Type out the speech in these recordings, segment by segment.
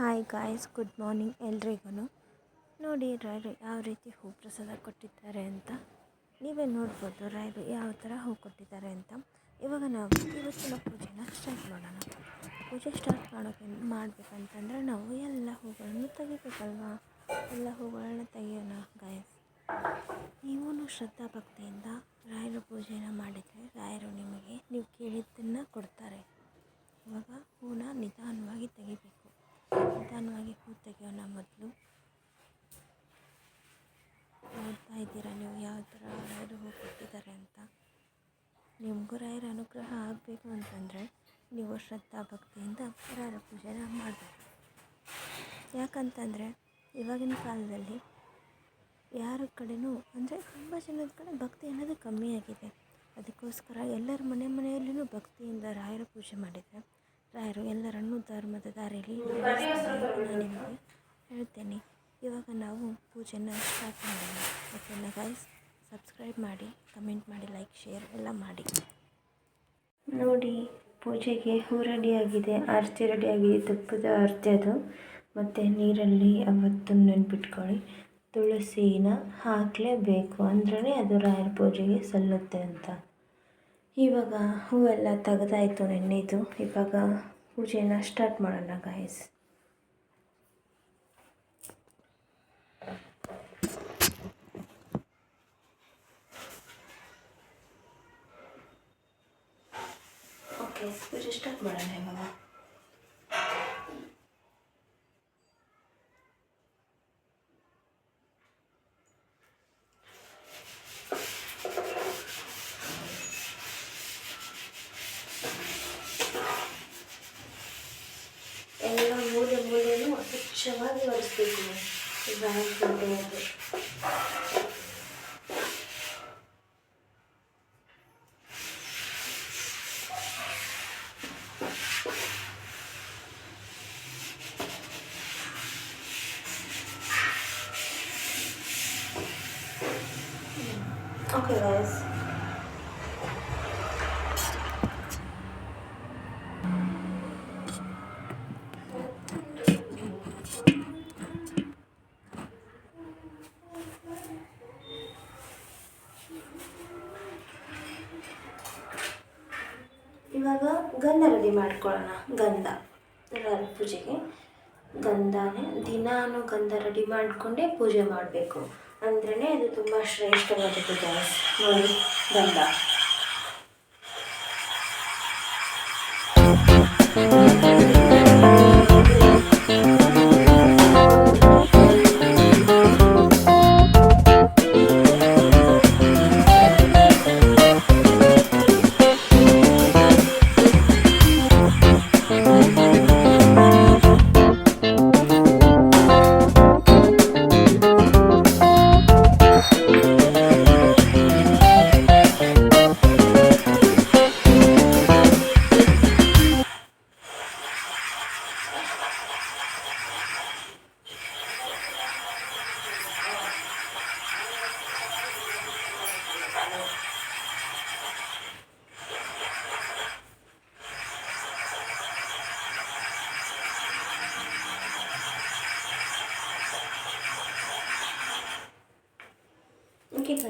Hi guys good morning ಎಲ್ರಿಗೂ ನೋಡಿ ರೈಲು ಯಾವ ರೀತಿ ಹೂ ಪ್ರಸಾದ ಕೊಟ್ಟಿದ್ದಾರೆ ಅಂತ. ನೀವೇ ನೋಡ್ಬೋದು ರೈಲು ಯಾವ ಥರ ಹೂ ಕೊಟ್ಟಿದ್ದಾರೆ ಅಂತ. ಇವಾಗ ನಾವು ಇವತ್ತಿನ ಪೂಜೆನ ಸ್ಟಾರ್ಟ್ ಮಾಡೋಣ. ಪೂಜೆ ಸ್ಟಾರ್ಟ್ ಮಾಡೋಕೆ ಮಾಡಬೇಕಂತಂದ್ರೆ ನಾವು ಎಲ್ಲ ಹೂಗಳನ್ನು ತೆಗಿಬೇಕಲ್ವಾ? ಎಲ್ಲ ಹೂಗಳನ್ನ ತೆಗಿಯೋಣ ಗಾಯಸ್ ನೀವೂ ಶ್ರದ್ಧಾ ಭಕ್ತಿಯಿಂದ ರಾಯರ ಪೂಜೆನ ಮಾಡಿದರೆ ರಾಯರು ನಿಮಗೆ ನೀವು ಕೇಳಿದ್ದನ್ನು ಕೊಡ್ತಾರೆ ಇವಾಗ ಹೂನ ನಿಧಾನವಾಗಿ ತೆಗಿಬೇಕು ನಿಧಾನವಾಗಿ ಹೂ ತೆಗೆಯೋಣ ಮೊದಲು ನೋಡ್ತಾ ಇದ್ದೀರಾ ನೀವು ಯಾವ ಥರ ರಾಯರು ಹೂ ಕೊಟ್ಟಿದ್ದಾರೆ ಅಂತ ನಿಮಗೂ ರಾಯರ ಅನುಗ್ರಹ ಅಂತಂದರೆ ನೀವು ಶ್ರದ್ಧಾ ಭಕ್ತಿಯಿಂದ ರಾಯರ ಪೂಜೆನ ಮಾಡಬೇಕು. ಯಾಕಂತಂದರೆ ಇವಾಗಿನ ಕಾಲದಲ್ಲಿ ಯಾರ ಕಡೆಯೂ ಅಂದರೆ ತುಂಬ ಜನದ ಕಡೆ ಭಕ್ತಿ ಅನ್ನೋದು ಕಮ್ಮಿ ಆಗಿದೆ. ಅದಕ್ಕೋಸ್ಕರ ಎಲ್ಲರ ಮನೆ ಮನೆಯಲ್ಲೂ ಭಕ್ತಿಯಿಂದ ರಾಯರ ಪೂಜೆ ಮಾಡಿದರೆ ರಾಯರು ಎಲ್ಲರನ್ನು ಧರ್ಮದ ದಾರಿಯಲ್ಲಿ ನಾನು ನಿಮಗೆ ಹೇಳ್ತೇನೆ, ಇವಾಗ ನಾವು ಪೂಜೆನ ಸ್ಟಾರ್ಟ್ ಮಾಡೋಣ. ಓಕೆನಾ ಗೈಸ್ ಸಬ್ಸ್ಕ್ರೈಬ್ ಮಾಡಿ ಕಮೆಂಟ್ ಮಾಡಿ ಲೈಕ್ ಶೇರ್ ಎಲ್ಲ ಮಾಡಿ. ನೋಡಿ, ಪೂಜೆಗೆ ಹೂ ರೆಡಿಯಾಗಿದೆ ಆರತಿ ರೆಡಿಯಾಗಿದೆ. ತುಪ್ಪದ ಆರತಿ ಅದು. ಮತ್ತು ನೀರಲ್ಲಿ ಅವತ್ತು ನೆನ್ಪಿಟ್ಕೊಳ್ಳಿ. ತುಳಸಿನ ಹಾಕಲೇಬೇಕು. ಅಂದ್ರೇ ಅದು ರಾಯರ ಪೂಜೆಗೆ ಸಲ್ಲುತ್ತೆ ಅಂತ. ಇವಾಗ ಹೂವೆಲ್ಲ ತೆಗ್ದಾಯ್ತು ನೆನ್ನೆದು. ಇವಾಗ ಪೂಜೆನ ಸ್ಟಾರ್ಟ್ ಮಾಡೋಣ ಗಾಯಸ್ ಓಕೆ ಪೂಜೆ ಸ್ಟಾರ್ಟ್ ಮಾಡೋಣ ಇವಾಗ ಎಲ್ಲ ಮೂಲೆ ಮೂಲೆನೂ ಸ್ವಚ್ಛವಾಗಿ ಒರೆಸ್ಬೇಕು ಬ್ಯಾಗ್ ಓಕೆ ಗಾಯ್ಸ್ ಇವಾಗ ಗಂಧ ರೆಡಿ ಮಾಡ್ಕೊಳ್ಳೋಣ. ಗಂಧ. ರಾಯರ ಪೂಜೆಗೆ. ಗಂಧನೇ ದಿನಾನು ಗಂಧ ರೆಡಿ ಮಾಡಿಕೊಂಡೇ ಪೂಜೆ ಮಾಡಬೇಕು. ಅಂದ್ರೇ ಇದು ತುಂಬ ಶ್ರೇಷ್ಠವಾದದ್ದು ಪೂಜೆ ನೋಡಿ ಗಂಧ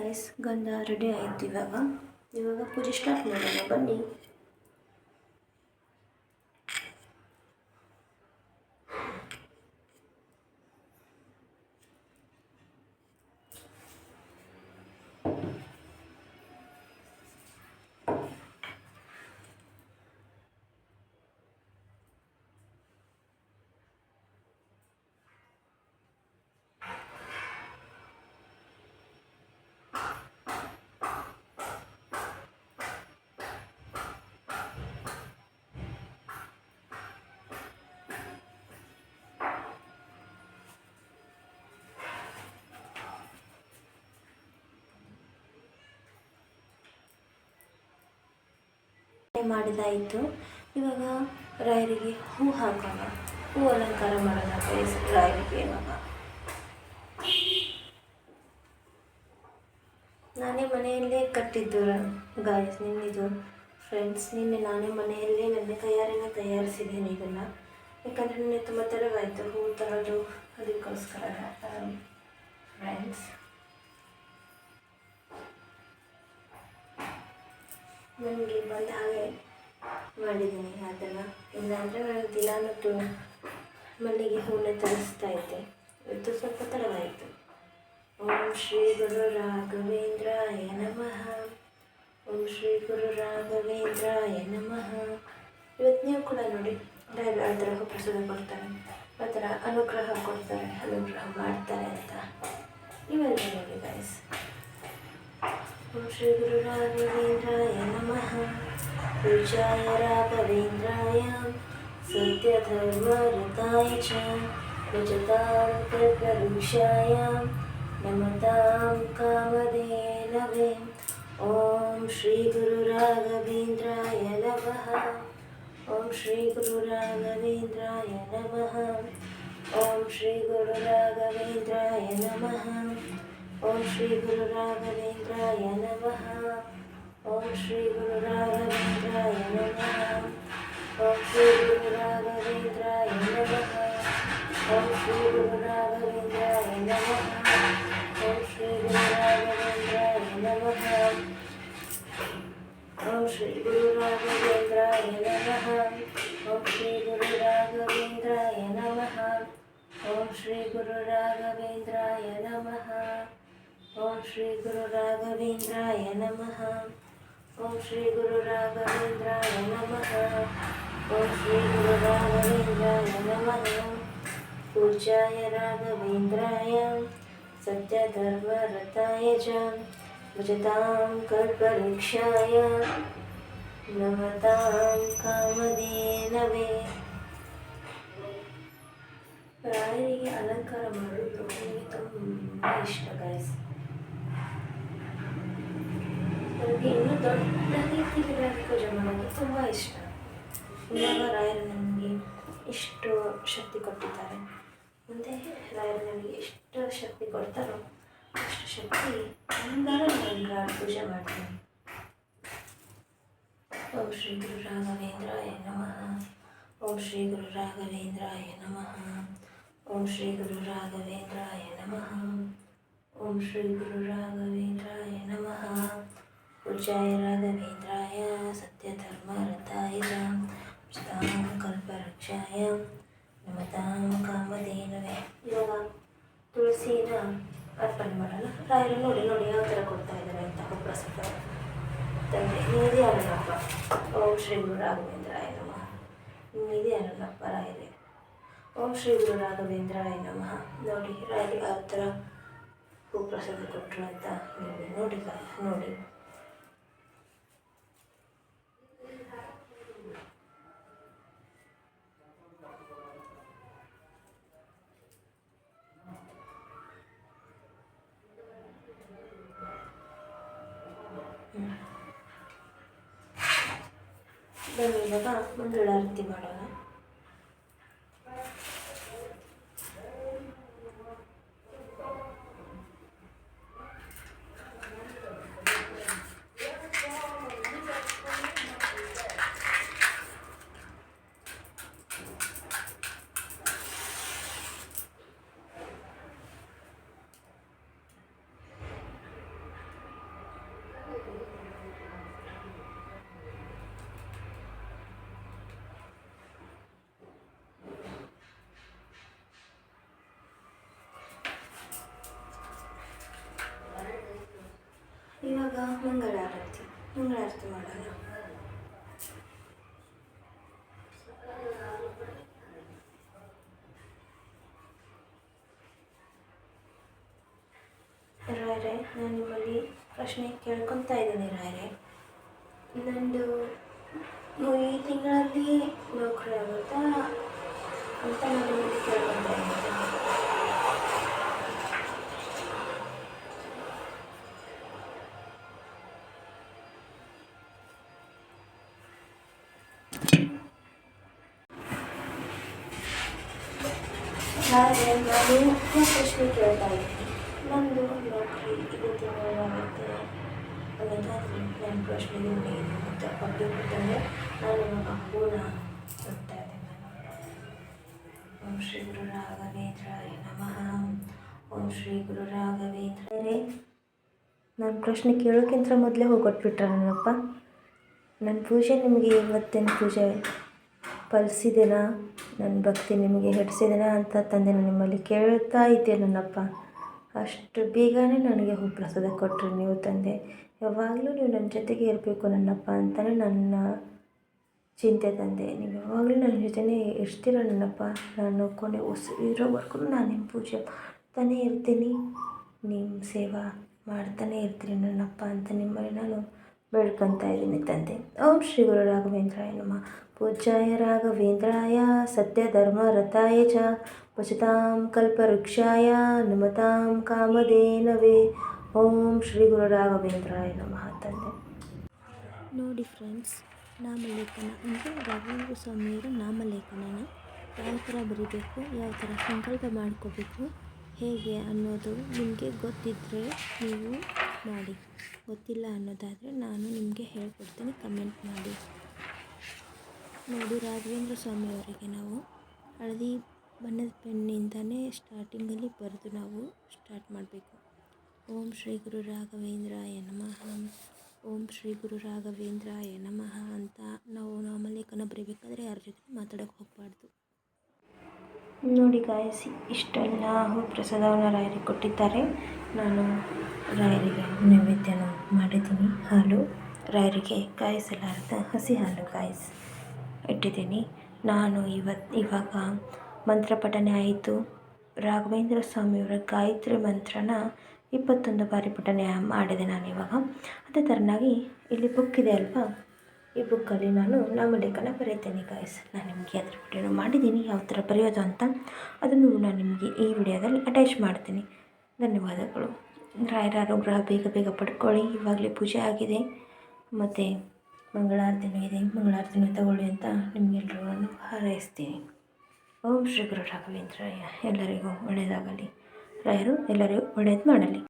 ಗಾಯ್ಸ್ ಗಂಧ ರೆಡಿ ಆಯಿತು ಇವಾಗ. ಇವಾಗ ಪೂಜೆ ಸ್ಟಾರ್ಟ್ ಮಾಡೋಣ. ಬನ್ನಿ. ಮಾಡಿದಾಯಿತು ಇವಾಗ ರಾಯರಿಗೆ ಹೂ ಹಾಕೋಣ. ಹೂ ಅಲಂಕಾರ ಮಾಡೋಣ ರಾಯರಿಗೆ ಇವಾಗ. ನಾನೇ ಮನೆಯಲ್ಲೇ ಕಟ್ಟಿದ್ದು ಗಾಯಸ್ ನಿನ್ನಿದು ಫ್ರೆಂಡ್ಸ್ ನಿನ್ನೆ ನಾನೇ ಮನೆಯಲ್ಲೇ ನನ್ನ ಕೈಯಾರೇನೆ ತಯಾರಿಸಿದ್ದೀನಿ ಇದನ್ನು. ಯಾಕಂದರೆ ನಿನ್ನೆ ತುಂಬ ತಡವಾಯಿತು, ಹೂ ತರೋದು. ಅದಕ್ಕೋಸ್ಕರ ಫ್ರೆಂಡ್ಸ್ ನನಗೆ ಬಂದ ಹಾಗೆ ಮಾಡಿದ್ದೀನಿ ಅದನ್ನು. ಇಲ್ಲಾಂದರೆ ನಾನು ದಿನಾನು ಮಲ್ಲಿಗೆ ಹೂವನ್ನ ತರಿಸ್ತಾ ಇದ್ದೆ. ಇದು ಸ್ವಲ್ಪ ತಡವಾಯಿತು. ಓಂ ಶ್ರೀ ಗುರು ರಾಘವೇಂದ್ರಾಯ ನಮಃ. ಓಂ ಶ್ರೀ ಗುರು ರಾಘವೇಂದ್ರಾಯ ನಮಃ. ಇವತ್ತು ನೀವು ಕೂಡ ನೋಡಿ ಆ ಥರ ಪ್ರಸಾದ ಕೊಡ್ತಾರೆ, ಆ ಥರ ಅನುಗ್ರಹ ಕೊಡ್ತಾರೆ, ಅನುಗ್ರಹ ಮಾಡ್ತಾರೆ ಅಂತ ನೀವೆಲ್ಲ ನೋಡಿ ಗೈಸ್ ॐ श्रीगुरुराघवेन्द्राय नमः। पूजाय राघवेन्द्राय। सत्यधर्मरताय च। भजतां तद्वरुषायां नमतां कामधेनवे। ॐ श्रीगुरुराघवेन्द्राय नमः। ॐ श्रीगुरुराघवेन्द्राय नमः। ॐ श्रीगुरुराघवेन्द्राय नमः। ओम श्री गुरु राघवेंद्राय नमः। ओम श्री गुरु राघवेन्द्राय नमः। ओम श्री गुरु राघवेंद्राय नमः। ओम श्री गुरु राघवेन्द्राय नमः। ओम श्री गुरु राघवेंद्राय नमः। ओम श्री गुरु राघवेंद्राय नमः। ओम श्री गुरु राघवेंद्राय नमः। ओम श्री गुरु राघवेंद्राय नमः। ॐ श्री गुरु राघवेन्द्राय नमः ॐ श्री गुरु राघवेन्द्राय नमः ॐ श्री गुरु राघवेन्द्राय नमः पूजाय राघवेन्द्राय सत्यधर्मरताय च भजतां कल्पवृक्षाय नमतां कामधेनवे ರಾಯರಿಗೆ ಅಲಂಕಾರ ಮಾಡೋದು ನನಗೆ ತುಂಬ ಇಷ್ಟ ಗಾಯ್ಸ್ ನನಗೆ ಇನ್ನೂ ದೊಡ್ಡ ರೀತಿಯಲ್ಲಿ ಪೂಜೆ ಮಾಡೋದು ತುಂಬ ಇಷ್ಟ. ಇವಾಗ ರಾಯರು ನನಗೆ ಇಷ್ಟು ಶಕ್ತಿ ಕೊಟ್ಟಿದ್ದಾರೆ. ಮುಂದೆ ರಾಯರು ನನಗೆ ಎಷ್ಟು ಶಕ್ತಿ ಕೊಡ್ತಾರೋ ಅಷ್ಟು ಶಕ್ತಿ ಅಂದಾಗ ಪೂಜೆ ಮಾಡ್ತೀನಿ. ಓಂ ಶ್ರೀ ಗುರು ರಾಘವೇಂದ್ರಾಯ ನಮಃ. ಓಂ ಶ್ರೀ ಗುರು ರಾಘವೇಂದ್ರಾಯ ನಮಃ. ಓಂ ಶ್ರೀ ಗುರು ರಾಘವೇಂದ್ರಾಯ ನಮಃ. ಓಂ ಶ್ರೀ ಗುರು ರಾಘವೇಂದ್ರಾಯ ನಮಃ. पूजाय राघवेन्द्राय सत्यधर्मरताय च कल्परक्षाय नमतां ಕಾಮಧೇನವೇ ಇವಾಗ ತುಳಸಿನ ಅರ್ಪಣೆ ಮಾಡೋಣ ರಾಯರು ನೋಡಿ ನೋಡಿ ಯಾವ ಥರ ಕೊಡ್ತಾ ಇದ್ದಾರೆ ಅಂತ ಪ್ರಸಾದ ತಂದೆ ನಿಧಿ ಅರುಣಪ್ಪ ಓಂ ಶ್ರೀ ಗುರು ರಾಘವೇಂದ್ರಾಯ ನಮಃ ನಿಧಿ ಅರುಣಪ್ಪ ರಾಯರೇ ಓಂ ಶ್ರೀ ಗುರು ರಾಘವೇಂದ್ರಾಯ ನಮಃ ನೋಡಿ ರಾಯರು ಯಾವ ಥರ ಹೂ ಪ್ರಸಾದ ಕೊಟ್ಟರು ಅಂತ ನೋಡಿ ನೋಡಿ ನೋಡಿ ಯೋಗ ಮುಂದುವರಿಕೆ ಮಾಡೋಣ ಮಂಗಳಾರತಿ ಮಂಗಳಾರತಿ ಮಾಡೋಣ. ರಾಯರೇ, ನಾನು ನಿಮ್ಮಲ್ಲಿ ಪ್ರಶ್ನೆ ಕೇಳ್ಕೊತಾ ಇದ್ದೀನಿ ರಾಯರೇ. ನಂದು ಈ ತಿಂಗಳಲ್ಲಿ ನೌಕರಿ ಆಗುತ್ತಾ ಅಂತ ನಾನು ನಿಮ್ಮಲ್ಲಿ ಕೇಳ್ಕೊತಾ ಇದ್ದೀನಿ. ಆದರೆ ನಾನು ಪ್ರಶ್ನೆ ಕೇಳ್ತಾ ಇದ್ದೀನಿ ನಂದು ನೌಕರಿ ಇದು ತಿಂಗಳಾಗುತ್ತೆ ಅನ್ನೋದಾದ್ರೆ ನನ್ನ ಪ್ರಶ್ನೆಗೆ ಅಂತ ಬಗ್ಗೆ ನಾನು ಇವಾಗ ಹೂನ ಹೋಗ್ತಾ ಓಂ ಶ್ರೀ ಗುರು ರಾಘವೇಂದ್ರಾಯ ನಮಃ ಓಂ ಶ್ರೀ ಗುರು ರಾಘವೇಂದ್ರ ನನ್ನ ಪ್ರಶ್ನೆ ಕೇಳೋಕ್ಕಿಂತ ಮೊದಲೇ ಹೋಗೊಟ್ಬಿಟ್ರ ನನ್ನಪ್ಪ. ನನ್ನ ಪೂಜೆ ನಿಮಗೆ ಇವತ್ತಿನ ಪೂಜೆ ಫಲಿಸಿದೆನಾ ನನ್ನ ಭಕ್ತಿ ನಿಮಗೆ ಹೆಡ್ಸಿದೆನಾ ಅಂತ ತಂದೆ ನಾನು ನಿಮ್ಮಲ್ಲಿ ಕೇಳ್ತಾ ಇದ್ದೆ ನನ್ನಪ್ಪ. ಅಷ್ಟು ಬೇಗನೆ ನನಗೆ ಹೂ ಪ್ರಸಾದ ಕೊಟ್ಟರು ನೀವು ತಂದೆ. ಯಾವಾಗಲೂ ನೀವು ನನ್ನ ಜೊತೆಗೆ ಇರಬೇಕು ನನ್ನಪ್ಪ ಅಂತಲೇ ನನ್ನ ಚಿಂತೆ ತಂದೆ. ನೀವು ಯಾವಾಗಲೂ ನನ್ನ ಜೊತೆನೇ ಇರ್ತೀರ ನನ್ನಪ್ಪ. ನಾನು ಕೊನೆ ಉಸಿರಿರೋವರೆಗೂ ನಾನು ನಿಮ್ಮ ಪೂಜೆ ಮಾಡ್ತಾನೇ ಇರ್ತೀನಿ. ನಿಮ್ಮ ಸೇವಾ ಮಾಡ್ತಾನೆ ಇರ್ತೀನಿ ನನ್ನಪ್ಪ ಅಂತ ನಿಮ್ಮಲ್ಲಿ ನಾನು ಬೆಳ್ಕೊತಾ ಇದ್ದೀನಿ ತಂದೆ. ಓಂ ಶ್ರೀ ಗುರು ರಾಘವೇಂದ್ರಾಯ ನಮಃ. ಪೂಜ್ಯಾಯ ರಾಘವೇಂದ್ರಾಯ ರಥಾಯ ಚ ಭಜತಾಂ ಕಲ್ಪವೃಕ್ಷಾಯ ನಮತಾಂ ಕಾಮಧೇನವೇ ಓಂ ಶ್ರೀ ಗುರು ರಾಘವೇಂದ್ರಾಯ ನಮಃ ತಂದೆ ನೋಡಿ ಫ್ರೆಂಡ್ಸ್, ನಾಮಲೇಖನ ಅಂದರೆ ರಾಘವೇಂದ್ರ ಸ್ವಾಮಿಯವರು ನಾಮಲೇಖನನ ಯಾವ ಥರ ಬರೀಬೇಕು, ಯಾವ ಥರ ಸಂಕಲ್ಪ ಮಾಡ್ಕೋಬೇಕು, ಹೇಗೆ ಅನ್ನೋದು ನಿಮಗೆ ಗೊತ್ತಿದ್ದರೆ ನೀವು ಮಾಡಿ. ಗೊತ್ತಿಲ್ಲ ಅನ್ನೋದಾದರೆ ನಾನು ನಿಮಗೆ ಹೇಳ್ಕೊಡ್ತೀನಿ ಕಮೆಂಟ್ ಮಾಡಿ. ನೋಡಿ ರಾಘವೇಂದ್ರ ಸ್ವಾಮಿಯವರಿಗೆ ನಾವು ಹಳದಿ ಬಣ್ಣದ ಪೆನ್ನಿಂದನೇ ಸ್ಟಾರ್ಟಿಂಗಲ್ಲಿ ಬರೆದು ನಾವು ಸ್ಟಾರ್ಟ್ ಮಾಡಬೇಕು. ಓಂ ಶ್ರೀ ಗುರು ರಾಘವೇಂದ್ರಾಯ ನಮಃ. ಓಂ ಶ್ರೀ ಗುರು ರಾಘವೇಂದ್ರಾಯ ನಮಃ ಅಂತ ನಾವು ನಾಮಲೇಖನ ಬರೀಬೇಕಾದ್ರೆ ಯಾರ ಜೊತೆ ಮಾತಾಡೋಕೆ ಹೋಗಬಾರ್ದು. ನೋಡಿ ಗಾಯಸಿ, ಇಷ್ಟೆಲ್ಲ ಹೂ ಪ್ರಸಾದವನ್ನು ರಾಯರಿಗೆ ಕೊಟ್ಟಿದ್ದಾರೆ. ನಾನು ರಾಯರಿಗೆ ನೈವೇದ್ಯನ ಮಾಡಿದ್ದೀನಿ. ಹಾಲು, ರಾಯರಿಗೆ ಕಾಯಿಸಲಾರದ ಹಸಿ ಹಾಲು ಕಾಯಿಸಿ ಇಟ್ಟಿದ್ದೀನಿ. ನಾನು ಇವತ್ತು ಇವಾಗ ಮಂತ್ರ ಪಠನೆ ಆಯಿತು. ರಾಘವೇಂದ್ರ ಸ್ವಾಮಿಯವರ ಗಾಯತ್ರಿ ಮಂತ್ರನ ಇಪ್ಪತ್ತೊಂದು ಬಾರಿ ಪಠನೆ ಮಾಡಿದೆ ನಾನು ಇವಾಗ. ಅದೇ ಥರನಾಗಿ ಇಲ್ಲಿ ಬುಕ್ ಇದೆ ಅಲ್ವಾ? ಈ ಬುಕ್ಕಲ್ಲಿ ನಾನು ನಾಮಲೇಖನ ಬರೀತೇನೆ ಗಾಯ್ಸ್ ನಾನು ನಿಮಗೆ ಅದ್ರ ವಿಡಿಯೋನ ಮಾಡಿದ್ದೀನಿ, ಯಾವ ಥರ ಬರೆಯೋದು ಅಂತ. ಅದನ್ನು ನಾನು ನಿಮಗೆ ಈ ವಿಡಿಯೋದಲ್ಲಿ ಅಟ್ಯಾಚ್ ಮಾಡ್ತೀನಿ. ಧನ್ಯವಾದಗಳು. ರಾಯರ ಅನುಗ್ರಹ ಬೇಗ ಬೇಗ ಪಡ್ಕೊಳ್ಳಿ. ಇವಾಗಲೇ ಪೂಜೆ ಆಗಿದೆ. ಮತ್ತು ಮಂಗಳಾರತಿನೂ ಇದೆ, ಮಂಗಳಾರತಿನೂ ತಗೊಳ್ಳಿ ಅಂತ ನಿಮಗೆಲ್ರಿಗೂ ಹಾರೈಸ್ತೀನಿ. ಓಂ ಶ್ರೀ ಗುರು ರಾಘವೇಂದ್ರಾಯ ಎಲ್ಲರಿಗೂ ಒಳ್ಳೆಯದಾಗಲಿ. ರಾಯರು ಎಲ್ಲರಿಗೂ ಒಳ್ಳೇದು ಮಾಡಲಿ.